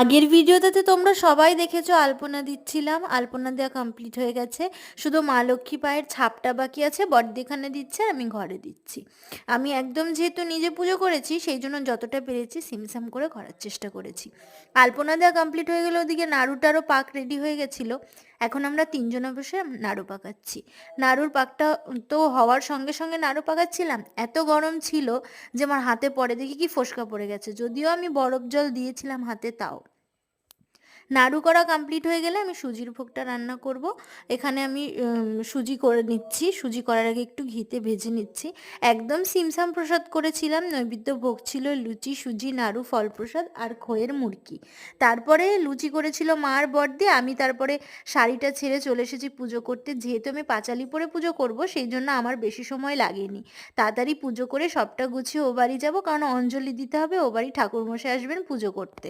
আগের ভিডিওটাতে তোমরা সবাই দেখেছ, আলপনা দিচ্ছিলাম। আলপনা দেওয়া কমপ্লিট হয়ে গেছে। শুধু মা লক্ষ্মী পায়ের ছাপটা বাকি আছে বড়দিখানে দিচ্ছে আমি ঘরে দিচ্ছি। আমি একদম যেহেতু নিজে পুজো করেছি, সেই জন্য যতটা পেরেছি সিমসাম করে করার চেষ্টা করেছি। আলপনা দেওয়া কমপ্লিট হয়ে গেলে ওদিকে নাড়ুটারও পাক রেডি হয়ে গেছিল। এখন আমরা তিনজনে বসে নাড়ু পাকাচ্ছি। নাড়ুর পাকটা তো হওয়ার সঙ্গে সঙ্গে নাড়ু পাকাচ্ছিলাম। এত গরম ছিল যে আমার হাতে পরে দেখি কি ফোসকা পড়ে গেছে। যদিও আমি বরফ জল দিয়েছিলাম হাতে, তাও। নাড়ু করা কমপ্লিট হয়ে গেলে আমি সুজির ভোগটা রান্না করব। এখানে আমি সুজি করে নিচ্ছি। সুজি করার আগে একটু ঘিতে ভেজে নিচ্ছি। একদম সিমসাম প্রসাদ করেছিলাম। নৈবেদ্য ভোগ ছিল লুচি, সুজি, নাড়ু, ফল প্রসাদ আর খইয়ের মুরকি। তারপরে লুচি করেছিল মার বর্দে আমি তারপরে শাড়িটা ছেড়ে চলে এসেছি পুজো করতে। যেহেতু আমি পাঁচালি পরে পুজো করব, সেই জন্য আমার বেশি সময় লাগেনি। তাড়াতাড়ি পুজো করে সবটা গুছিয়ে ও বাড়ি যাব। কারণ অঞ্জলি দিতে হবে। ও বাড়ি ঠাকুরমশাই আসবেন পুজো করতে।